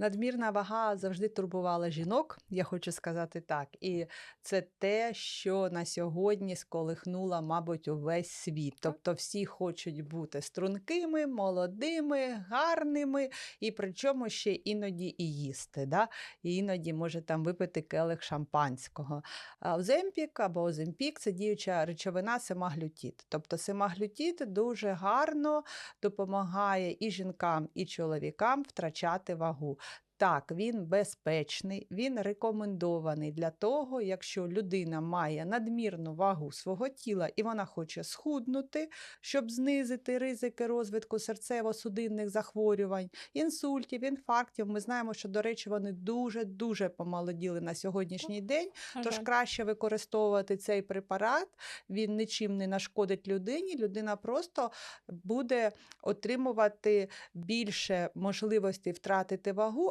Надмірна вага завжди турбувала жінок, я хочу сказати так. І це те, що на сьогодні сколихнуло, мабуть, увесь світ. Тобто всі хочуть бути стрункими, молодими, гарними, і причому ще іноді і їсти. Да? І іноді може там випити келих шампанського. А Оземпік або Оземпік це діюча речовина семаглютід. Тобто семаглютід дуже гарно допомагає і жінкам, і чоловікам втрачати вагу. Так, він безпечний, він рекомендований для того, якщо людина має надмірну вагу свого тіла і вона хоче схуднути, щоб знизити ризики розвитку серцево-судинних захворювань, інсультів, інфарктів. Ми знаємо, що, до речі, вони дуже-дуже помолоділи на сьогоднішній день. Тож краще використовувати цей препарат, він нічим не нашкодить людині. Людина просто буде отримувати більше можливості втратити вагу,